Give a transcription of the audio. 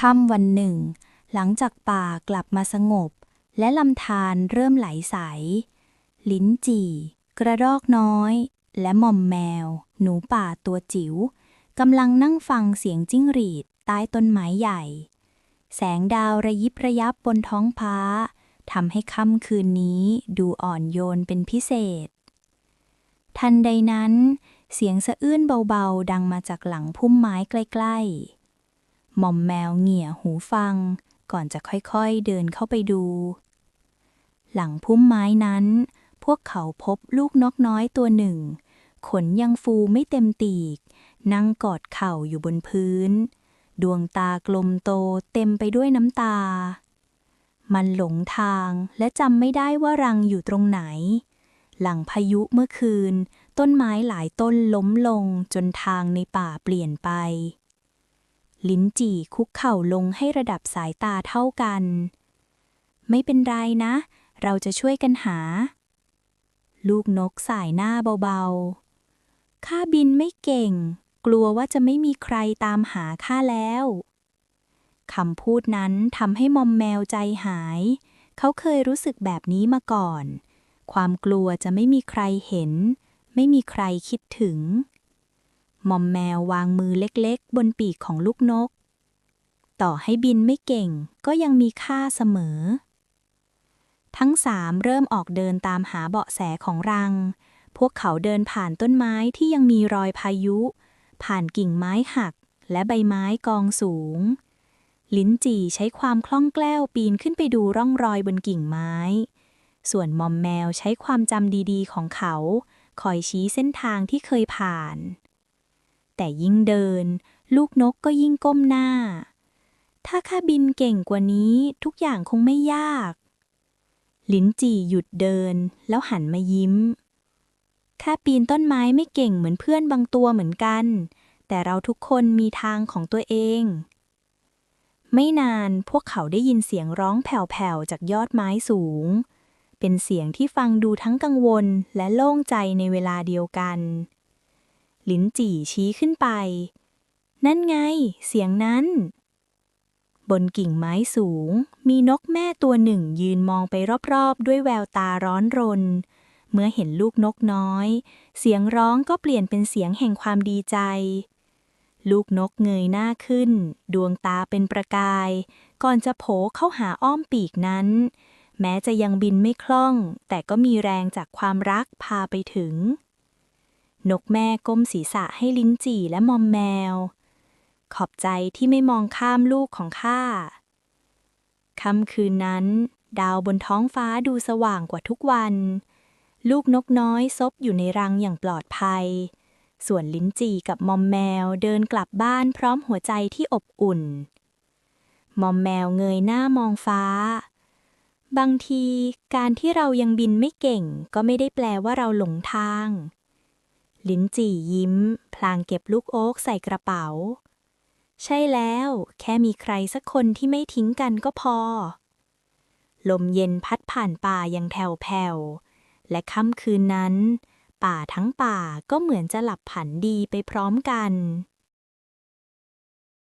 ค่ำวันหนึ่ง หลังจากป่ากลับมาสงบ และลำธารเริ่มไหลใส ลิ้นจี่ กระรอกน้อย และหม่อมแมว หนูป่าตัวจิ๋วกำลังนั่งฟังเสียงจิ้งหรีดใต้ต้นไม้ใหญ่ แสงดาวระยิบระยับบนท้องฟ้าทำให้ค่ำคืนนี้ดูอ่อนโยนเป็นพิเศษ ทันใดนั้น เสียงสะอื้นเบาๆ ดังมาจากหลังพุ่มไม้ใกล้ ๆ หม่อมแมวเหงี่ยหูฟัง ก่อนจะค่อยๆเดินเข้าไปดู หลังพุ่มไม้นั้น พวกเขาพบลูกนกน้อยตัวหนึ่ง ขนยังฟูไม่เต็มตีก นั่งกอดเข่าอยู่บนพื้น ดวงตากลมโตเต็มไปด้วยน้ำตา มันหลงทางและจำไม่ได้ว่ารังอยู่ตรงไหน หลังพายุเมื่อคืน ต้นไม้หลายต้นล้มลงจนทางในป่าเปลี่ยนไป ลิ้นจี่คุกเข่าลงให้ระดับสายตาเท่ากัน ไม่เป็นไรนะ เราจะช่วยกันหา ลูกนกสายหน้าเบาๆ ข้าบินไม่เก่ง กลัวว่าจะไม่มีใครตามหาข้าแล้วคำพูดนั้นทำให้มอมแมวใจหาย เขาเคยรู้สึกแบบนี้มาก่อน ความกลัวจะไม่มีใครเห็น ไม่มีใครคิดถึง มอมแมววางมือเล็กๆ บนปีกของลูกนก ต่อให้บินไม่เก่งก็ยังมีค่าเสมอ ทั้งสามเริ่มออกเดินตามหาเบาะแสของรัง พวกเขาเดินผ่านต้นไม้ที่ยังมีรอยพายุ ผ่านกิ่งไม้หักและใบไม้กองสูง ลิ้นจี่ใช้ความคล่องแคล่วปีนขึ้นไปดูร่องรอยบนกิ่งไม้ ส่วนมอมแมวใช้ความจำดีๆ ของเขา คอยชี้เส้นทางที่เคยผ่าน แต่ยิ่งเดิน ลูกนกก็ยิ่งก้มหน้า ถ้าข้าบินเก่งกว่านี้ทุกอย่างคงไม่ยาก ลินจี่หยุดเดิน แล้วหันมายิ้ม ข้าปีนต้นไม้ไม่เก่งเหมือนเพื่อนบางตัวเหมือนกัน แต่เราทุกคนมีทางของตัวเอง ไม่นานพวกเขาได้ยินเสียงร้องแผ่วๆจากยอดไม้สูง เป็นเสียงที่ฟังดูทั้งกังวลและโล่งใจในเวลาเดียวกัน ลิ้นจี่ชี้ขึ้นไป นั่นไง เสียงนั้น บนกิ่งไม้สูง มีนกแม่ตัวหนึ่งยืนมองไปรอบๆ ด้วยแววตาร้อนรน เมื่อเห็นลูกนกน้อย เสียงร้องก็เปลี่ยนเป็นเสียงแห่งความดีใจ ลูกนกเงยหน้าขึ้น ดวงตาเป็นประกาย ก่อนจะโผเข้าหาอ้อมปีกนั้นแม้จะยังบินไม่คล่อง แต่ก็มีแรงจากความรักพาไปถึง นกแม่ก้มศีรษะให้ลิ้นจี่และมอมแมว ขอบใจที่ไม่มองข้ามลูกของข้าค่ำคืนนั้น ดาวบนท้องฟ้าดูสว่างกว่าทุกวัน ลูกนกน้อยซบอยู่ในรังอย่างปลอดภัย ส่วนลิ้นจี่กับมอมแมวเดินกลับบ้านพร้อมหัวใจที่อบอุ่น มอมแมวเงยหน้ามองฟ้า บางทีการที่เรายังบินไม่เก่งก็ไม่ได้แปลว่าเราหลงทาง ลิ้นจี่ยิ้ม พลางเก็บลูกโอ๊กใส่กระเป๋า ใช่แล้ว แค่มีใครสักคนที่ไม่ทิ้งกันก็พอ ลมเย็นพัดผ่านป่าอย่างแผ่วแผ่วๆและค่ำคืนนั้น ป่าทั้งป่าก็เหมือนจะหลับผันดีไปพร้อมกัน